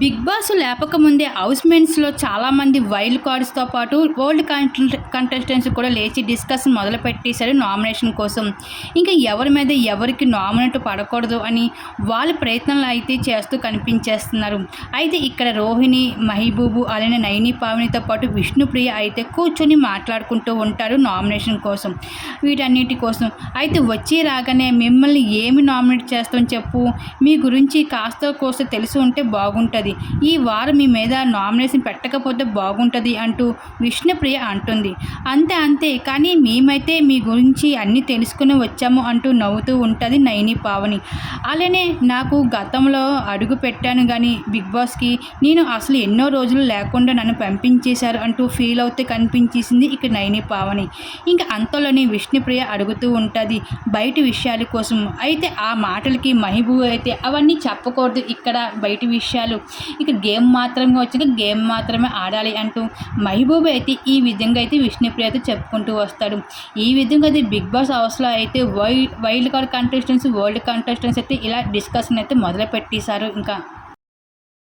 Big boss లేపకముందే house మేట్స్లో చాలామంది వైల్డ్ కార్డ్స్తో పాటు ఓల్డ్ కంటెస్టెంట్స్ కూడా లేచి డిస్కషన్ మొదలు పెట్టేశారు నామినేషన్ కోసం. ఇంకా ఎవరి మీద ఎవరికి నామినేట్ పడకూడదు అని వాళ్ళ ప్రయత్నాలు అయితే చేస్తూ కనిపించేస్తున్నారు. అయితే ఇక్కడ రోహిణి మహిబూబు అలానే నైని పావనితో పాటు విష్ణుప్రియ అయితే కూర్చొని మాట్లాడుకుంటూ ఉంటారు నామినేషన్ కోసం. వీటన్నిటి కోసం. అయితే వచ్చి రాగానే మిమ్మల్ని ఏమి నామినేట్ చేస్తాం చెప్పు? మీ గురించి కాస్త కోస్త తెలిసి ఉంటే బాగుంటుంది. ఈ వారం మీ మీద నామినేషన్ పెట్టకపోతే బాగుంటుంది అంటూ విష్ణుప్రియ అంటుంది. అంతే అంతే కానీ మేమైతే మీ గురించి అన్నీ తెలుసుకుని వచ్చాము అంటూ నవ్వుతూ ఉంటుంది నయని పావని. అలానే నాకు గతంలో అడుగు పెట్టాను కానీ బిగ్ బాస్కి నేను అసలు ఎన్నో రోజులు లేకుండా నన్ను పంపించేశారు అంటూ ఫీల్ అవుతే కనిపించేసింది ఇక నయని పావని. ఇంకా అంతలోనే విష్ణుప్రియ అడుగుతూ ఉంటుంది బయట విషయాల కోసం. అయితే ఆ మాటలకి మహిబూ అయితే అవన్నీ చెప్పకూడదు ఇక్కడ బయట విషయాలు. ఇక గేమ్ మాత్రమే వచ్చాక గేమ్ మాత్రమే ఆడాలి అంటూ మహబూబ్ అయితే ఈ విధంగా అయితే విష్ణుప్రియ అయితే చెప్పుకుంటూ వస్తాడు. ఈ విధంగా అయితే బిగ్ బాస్ హౌస్లో అయితే wild wild card contestants world contestants అయితే ఇలా డిస్కషన్ అయితే మొదలు పెట్టేశారు ఇంకా